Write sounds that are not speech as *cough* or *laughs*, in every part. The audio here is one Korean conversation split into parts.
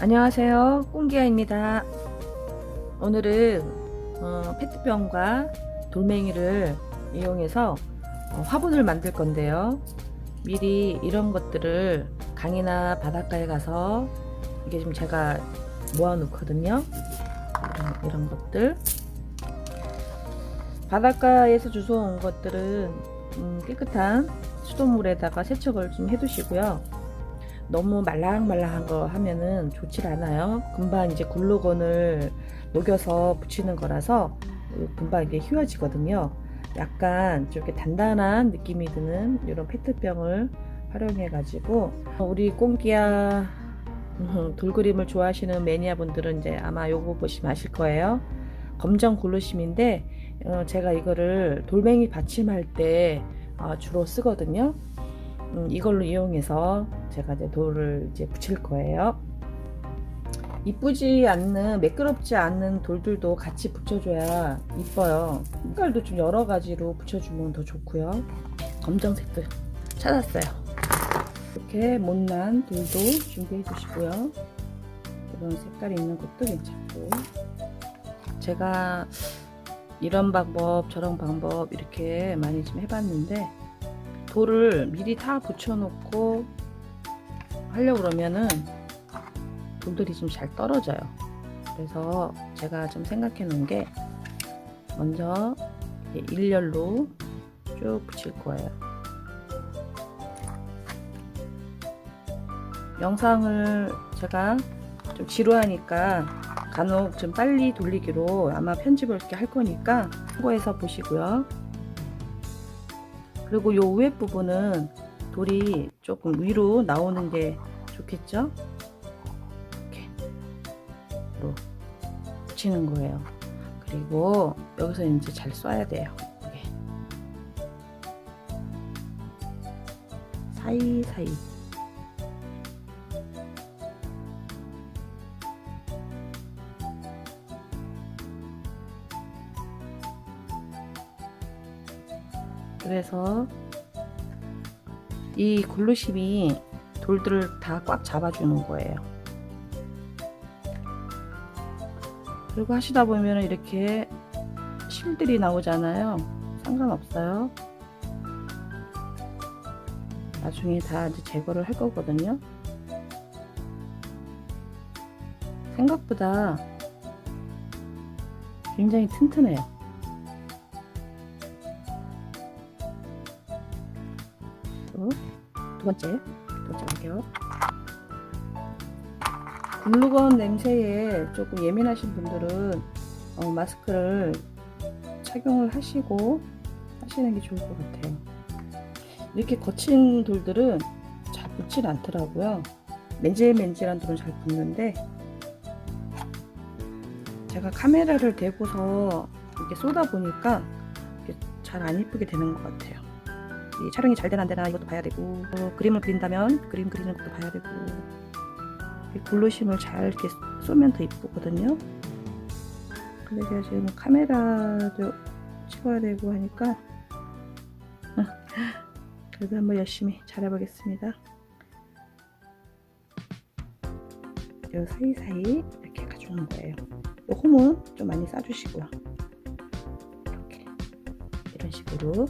안녕하세요. 꽁기아입니다. 오늘은 어, 페트병과 돌멩이를 이용해서 어, 화분을 만들 건데요. 미리 이런 것들을 강이나 바닷가에 가서 이게 지금 제가 모아 놓거든요. 이런, 이런 것들. 바닷가에서 주워온 것들은 음, 깨끗한 수돗물에다가 세척을 좀 해두시고요 너무 말랑말랑한 거 하면은 좋질 않아요. 금방 이제 글루건을 녹여서 붙이는 거라서 금방 이게 휘어지거든요. 약간 좀 이렇게 단단한 느낌이 드는 이런 페트병을 활용해 가지고 우리 꽁기야 음, 돌그림을 좋아하시는 매니아 분들은 이제 아마 요거 보시면 아실 거예요. 검정 글루심인데 어, 제가 이거를 돌멩이 받침할 때 어, 주로 쓰거든요. 음, 이걸로 이용해서 제가 이제 돌을 이제 붙일 거예요. 이쁘지 않는 매끄럽지 않는 돌들도 같이 붙여줘야 이뻐요. 색깔도 좀 여러 가지로 붙여주면 더 좋고요. 검정색도 찾았어요. 이렇게 못난 돌도 준비해 주시고요. 이런 색깔이 있는 것도 괜찮고 제가 이런 방법 저런 방법 이렇게 많이 좀 해봤는데 돌을 미리 다 붙여놓고 하려고 그러면은 돌들이 좀 잘 떨어져요. 그래서 제가 좀 생각해 놓은 게 먼저 일렬로 쭉 붙일 거예요. 영상을 제가 좀 지루하니까 간혹 좀 빨리 돌리기로 아마 편집을 이렇게 할 거니까 참고해서 보시고요. 그리고 요 위에 부분은 돌이 조금 위로 나오는 게 좋겠죠? 이렇게 로 붙이는 거예요. 그리고 여기서 이제 잘 쏴야 돼요. 사이사이 그래서 이 글루심이 돌들을 다 꽉 잡아주는 거예요. 그리고 하시다 보면 이렇게 실들이 나오잖아요. 상관없어요. 나중에 다 이제 제거를 할 거거든요. 생각보다 굉장히 튼튼해요. 두 번째 두 번째 갈게요. 글루건 냄새에 조금 예민하신 분들은 어, 마스크를 착용을 하시고 하시는 게 좋을 것 같아요. 이렇게 거친 돌들은 잘 붙질 않더라고요. 맨질맨질한 돌은 잘 붙는데 제가 카메라를 대고서 이렇게 쏘다 보니까 잘 안 이쁘게 되는 것 같아요. 이 촬영이 잘 되나 안 되나 이것도 봐야 되고 어, 그림을 그린다면 그림 그리는 것도 봐야 되고 이 글루심을 잘 이렇게 쏘면 더 이쁘거든요. 근데 제가 지금 카메라도 찍어야 되고 하니까 그래도 한번 열심히 잘해보겠습니다. 요 사이사이 이렇게 가주는 거예요. 요 홈은 좀 많이 싸주시고요. 이렇게 이런 식으로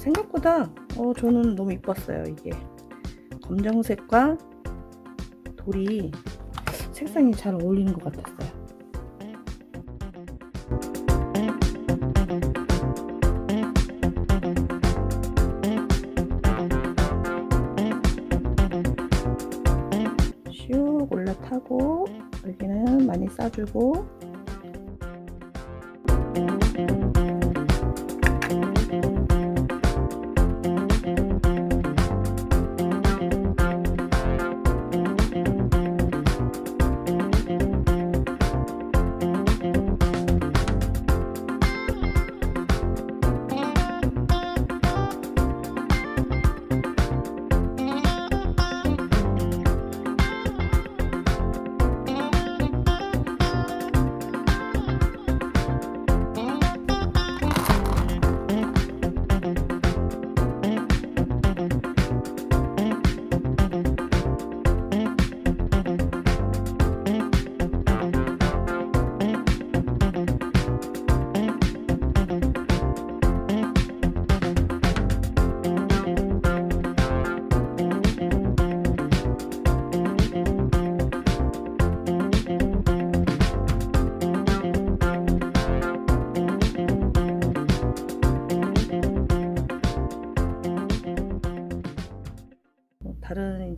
생각보다 어, 저는 너무 이뻤어요 이게. 검정색과 돌이 색상이 잘 어울리는 것 같았어요. 슉 올라타고 여기는 많이 싸주고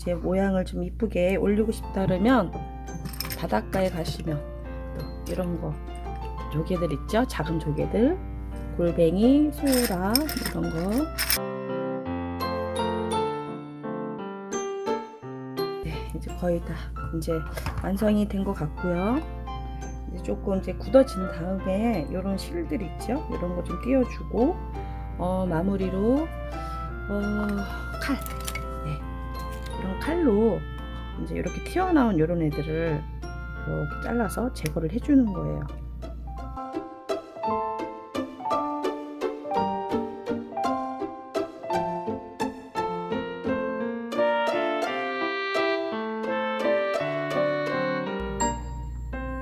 이제 모양을 좀 이쁘게 올리고 싶다 그러면 바닷가에 가시면 또 이런 거 조개들 있죠? 작은 조개들, 골뱅이, 소라 이런 거. 네, 이제 거의 다 이제 완성이 된 것 같고요. 이제 조금 이제 굳어진 다음에 이런 실들 있죠? 이런 거 좀 띄워주고 어, 마무리로 어, 칼, 칼로 이제 이렇게 튀어나온 이런 애들을 이렇게 잘라서 제거를 해주는 거예요.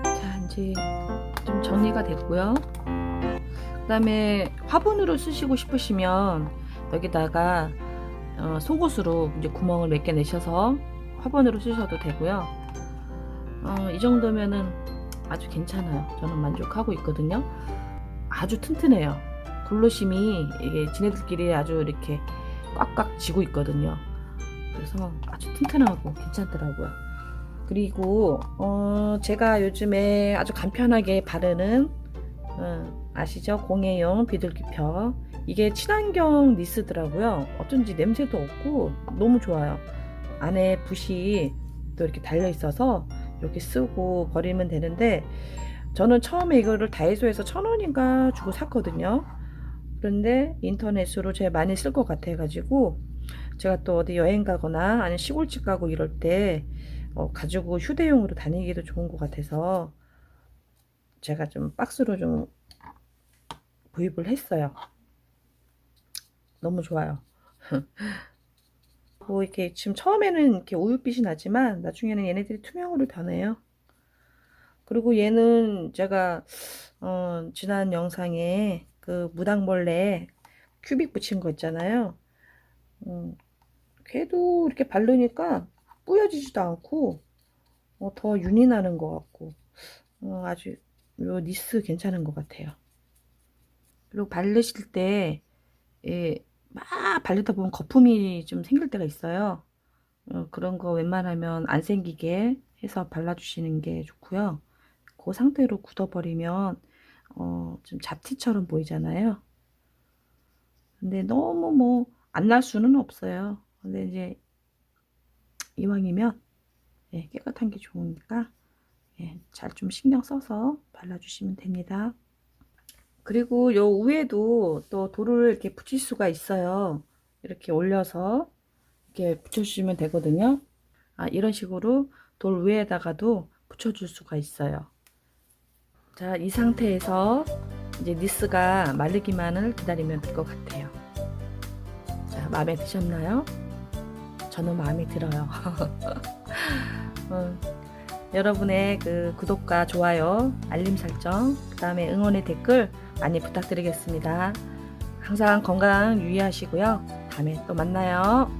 자, 이제 좀 정리가 됐고요. 그 다음에 화분으로 쓰시고 싶으시면 여기다가 어, 속옷으로 이제 구멍을 몇 개 내셔서 화분으로 쓰셔도 되고요. 어, 이 정도면은 아주 괜찮아요. 저는 만족하고 있거든요. 아주 튼튼해요. 굴로심이 이게 지네들끼리 아주 이렇게 꽉꽉 쥐고 있거든요. 그래서 아주 튼튼하고 괜찮더라고요. 그리고 어, 제가 요즘에 아주 간편하게 바르는 어, 아시죠? 공예용 비둘기펴 이게 친환경 니스더라고요. 어쩐지 냄새도 없고 너무 좋아요. 안에 붓이 또 이렇게 달려 있어서 이렇게 쓰고 버리면 되는데 저는 처음에 이거를 다이소에서 천 원인가 주고 샀거든요. 그런데 인터넷으로 제가 많이 쓸 것 같아 가지고 제가 또 어디 여행 가거나 아니면 시골집 가고 이럴 때 어, 가지고 휴대용으로 다니기도 좋은 것 같아서 제가 좀 박스로 좀 구입을 했어요. 너무 좋아요. *laughs* 뭐 이렇게 지금 처음에는 이렇게 우유빛이 나지만 나중에는 얘네들이 투명으로 변해요. 그리고 얘는 제가 어, 지난 영상에 그 무당벌레 큐빅 붙인 거 있잖아요. 음, 걔도 이렇게 바르니까 뿌여지지도 않고 어, 더 윤이 나는 것 같고 어, 아주 요 니스 괜찮은 것 같아요. 그리고 바르실 때 예, 막 바르다 보면 거품이 좀 생길 때가 있어요. 어, 그런 거 웬만하면 안 생기게 해서 발라주시는 게 좋고요. 그 상태로 굳어버리면 어, 좀 잡티처럼 보이잖아요. 근데 너무 뭐 안 날 수는 없어요. 근데 이제 이왕이면 예, 깨끗한 게 좋으니까 예, 잘 좀 신경 써서 발라주시면 됩니다. 그리고 요 위에도 또 돌을 이렇게 붙일 수가 있어요. 이렇게 올려서 이렇게 붙여주시면 되거든요. 아, 이런 식으로 돌 위에다가도 붙여줄 수가 있어요. 자, 이 상태에서 이제 니스가 마르기만을 기다리면 될 것 같아요. 자, 마음에 드셨나요? 저는 마음에 들어요. *laughs* 어, 여러분의 그 구독과 좋아요, 알림 설정, 그 다음에 응원의 댓글 많이 부탁드리겠습니다. 항상 건강 유의하시고요. 다음에 또 만나요.